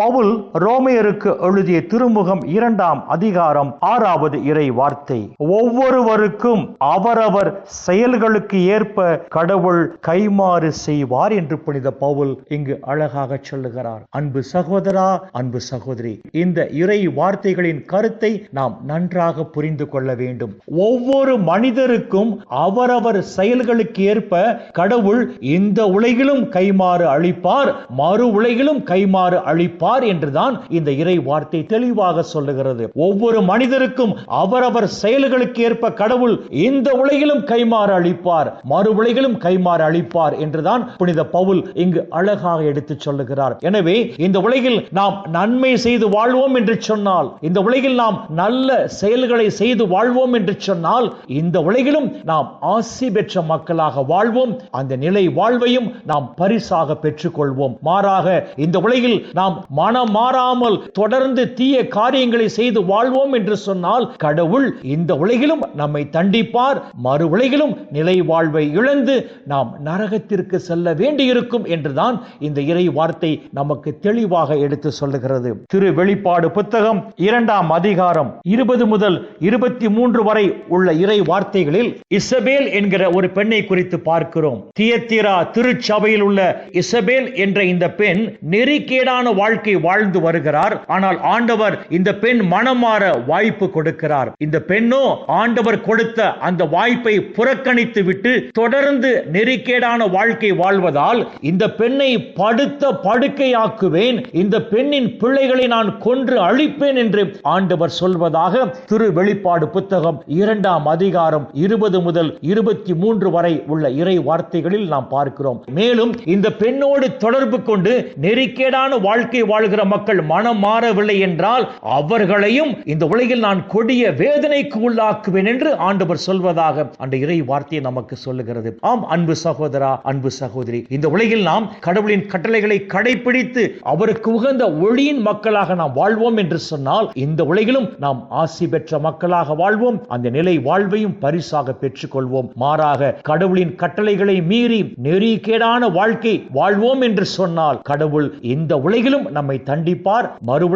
பவுல் ரோமையருக்கு எழுதிய திருமுகம் இரண்டாம் அதிகாரம் ஆறாவது இறை வார்த்தை ஒவ்வொருவருக்கும் அவரவர் செயல்களுக்கு ஏற்ப கடவுள் கைமாறு செய்வார் என்று புனித பவுல் இங்கு அழகாக சொல்லுகிறார். அன்பு சகோதரா அன்பு சகோதரி இந்த இறை வார்த்தைகளின் கருத்தை நாம் நன்றாக புரிந்து கொள்ள வேண்டும். ஒவ்வொரு மனிதருக்கும் அவரவர் செயல்களுக்கு ஏற்ப கடவுள் இந்த உலகிலும் கைமாறு அளிப்பார் மறு உலகிலும் கைமாறு அளிப்பார் என்றுதான் இந்த இறை வார்த்தை தெளிவாக சொல்லுகிறது. ஒவ்வொரு மனிதருக்கும் அவரவர் செயல்களுக்கு ஏற்ப கடவுள் இந்த உலகிலும் கைமாறு அளிப்பார் மறு உலகிலும் கைமாறு அளிப்பார் என்றுதான் புனித பவுல் இங்கு அழகாக எடுத்து சொல்லுகிறார். எனவே இந்த உலகில் நாம் நன்மை செய்து வாழ்வோம் என்று சொன்னால் இந்த உலகில் நாம் நல்ல செயல்களை செய்து வாழ்வோம் என்று சொன்னால் இந்த உலகிலும் நாம் ஆசி பெற்ற மக்களாக வாழ்வோம். அந்த நிலை வாழ்வையும் நாம் பரிசாக பெற்றுக்கொள்வோம். மாறாக இந்த உலகில் நாம் மனம் மாறாமல் தொடர்ந்து தீய காரியங்களை செய்து வாழ்வோம் என்று சொன்னால் கடவுள் இந்த உலகிலும் நம்மை தண்டிப்பார். மறு உலகிலும் நிலை வாழ்வை இழந்து நாம் நரகத்திற்கு செல்ல வேண்டியிருக்கும் என்றுதான் இந்த இறை வார்த்தை நமக்கு தெளிவாக எடுத்து சொல்லுகிறது. திரு வெளிப்பாடு புத்தகம் இரண்டாம் அதிகாரம் இருபது முதல் இருபத்தி மூன்று வரை உள்ள இறை வார்த்தைகளில் இசபேல் என்கிற ஒரு பெண்ணை குறித்து பார்க்கிறோம். தியத்திரா திருச்சபையில் உள்ள இசபேல் என்ற இந்த பெண் நெறிக்கேடான வாழ்க்கை வாழ்க்கை வாழ்ந்து வருகிறார். ஆனால் ஆண்டவர் இந்த பெண் மனம் மாற வாய்ப்பு கொடுக்கிறார். இந்த பெண்ணோ ஆண்டவர் கொடுத்த அந்த வாய்ப்பை புறக்கணித்து விட்டு தொடர்ந்து நெறிக்கேடான வாழ்க்கை வாழ்வதால் இந்த பெண்ணை படுத்த படுக்கையாக்குவேன். இந்த பெண்ணின் பிள்ளைகளை நான் கொன்று அழிப்பேன் என்று ஆண்டவர் சொல்வதாக திரு வெளிப்பாடு புத்தகம் இரண்டாம் அதிகாரம் இருபது முதல் இருபத்தி மூன்று வரை உள்ள இறை வார்த்தைகளில் நாம் பார்க்கிறோம். மேலும் இந்த பெண்ணோடு தொடர்பு கொண்டு நெறிக்கேடான வாழ்க்கை வாழ்கிற மக்கள் மனம் மாறவில்லை என்றால் அவர்களையும் இந்த உலகில் நான் கொடிய வேதனைக்கு உள்ளாக்குவேன் என்று ஆண்டவர் சொல்வதாக அந்த இறை வார்த்தையை நமக்கு சொல்லுகிறது. ஆம் அன்பு சகோதரா அன்பு சகோதரி இந்த உலகில் நாம் கடவுளின் கட்டளைகளை கடைபிடித்து அவருக்கு உகந்த ஒளியின் மக்களாக நாம் வாழ்வோம் என்று சொன்னால் இந்த உலகிலும் நாம் ஆசி பெற்ற மக்களாக வாழ்வோம். அந்த நிலை வாழ்வையும் பரிசாக பெற்றுக்கொள்வோம். மாறாக கடவுளின் கட்டளைகளை மீறி நெறிகேடான வாழ்க்கை வாழ்வோம் என்று சொன்னால் கடவுள் இந்த உலகிலும் நம்மை தண்டிப்பார். மறு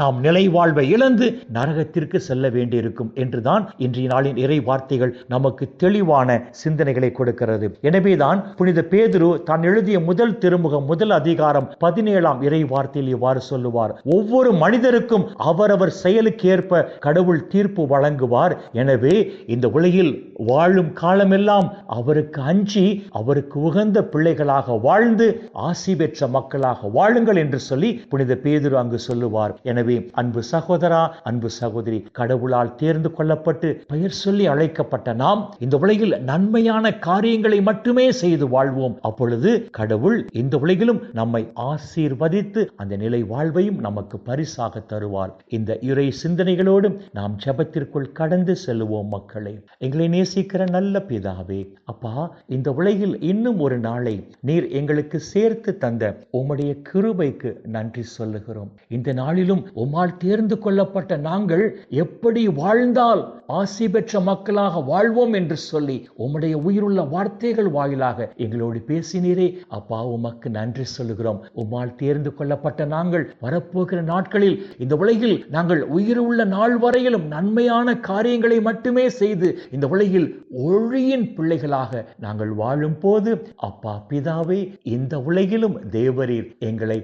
நாம் நிலை வாழ்வை இழந்து நரகத்திற்கு செல்ல வேண்டியிருக்கும் என்றுதான் இன்றைய நாளின் இறை வார்த்தைகள் நமக்கு தெளிவான சிந்தனைகளை கொடுக்கிறது. எனவேதான் புனித பேதுரு தான் எழுதிய முதல் திருமுகம் முதல் அதிகாரம் பதினேழாம் இறை வார்த்தையில் இவ்வாறு சொல்லுவார். ஒவ்வொரு மனிதருக்கும் அவரவர் செயலுக்கேற்ப கடவுள் தீர்ப்பு வழங்குவார். எனவே இந்த உலகில் வாழும் காலமெல்லாம் அவருக்கு அஞ்சி அவருக்கு உகந்த பிள்ளைகளாக வாழ்ந்து ஆசி பெற்ற மக்களாக வாழுங்கள் என்று சொல்லி புனித பேதுரு அங்கு சொல்லுவார் எனவே அன்பு சகோதரா அன்பு சகோதரி கடவுளால் தேர்ந்து கொள்ளப்பட்டு பெயர் சொல்லி அழைக்கப்பட்ட நாம் இந்த உலகில் நன்மையான காரியங்களை மட்டுமே செய்து வாழ்வோம். அப்பொழுது கடவுள் இந்த உலகிலும் நம்மை ஆசீர்வதித்து அந்த நிலை வாழ்வையும் நமக்கு பரிசாக தருவார். இந்த இறை சிந்தனைகளோடும் நாம் ஜபத்திற்குள் கடந்து செல்லுவோம் மக்களை. எங்களை நேசிக்கிற நல்ல பிதாவே அப்பா இந்த உலகில் இன்னும் ஒரு நாளை நீர் எங்களுக்கு சேர்த்து தந்த உம்முடைய கிருபைக்கு நன்றி. சொல்லுகிறோம். இந்த நாளிலும் உம்மால் தேர்ந்து கொள்ளப்பட்ட நாங்கள் எப்படி வாழ்ந்தால் ஆசி பெற்ற மக்களாக வாழ்வோம் என்று சொல்லி உம்முடைய உயிருள்ள வார்த்தைகள் வாயிலாக எங்களோடு பேசினீரே. அப்பா உமக்கு நன்றி சொல்லுகிறோம். உம்மால் தேர்ந்து கொள்ளப்பட்ட நாங்கள் வரப்போகிற நாட்களில் இந்த உலகில் நாங்கள் உயிருள்ள நாள் வரையிலும் நன்மையான காரியங்களை மட்டுமே செய்து இந்த உலகில் ஒழியின் பிள்ளைகளாக நாங்கள் வாழும் போது அப்பா பிதாவே இந்த உலகிலும் தேவரீர் எங்களை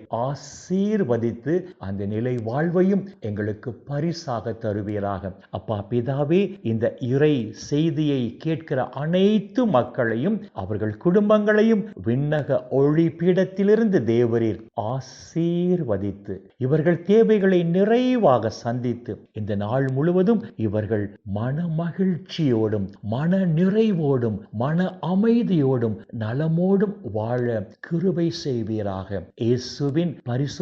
சீர்வதித்து அந்த நிலை வாழ்வையும் எங்களுக்கு பரிசாக தருவீராக. அப்பா பிதாவே இந்த இறை செய்தியை கேட்கிற அனைத்து மக்களையும் அவர்கள் குடும்பங்களையும் விண்ணக ஒளி பீடத்திலிருந்து தேவரீர் ஆசீர்வதித்து இவர்கள் தேவைகளை நிறைவாக சந்தித்து இந்த நாள் முழுவதும் இவர்கள் மன மகிழ்ச்சியோடும் மன நிறைவோடும் மன அமைதியோடும் நலமோடும் வாழ கிருபை செய்வீராக. இயேசுவின் பரிசு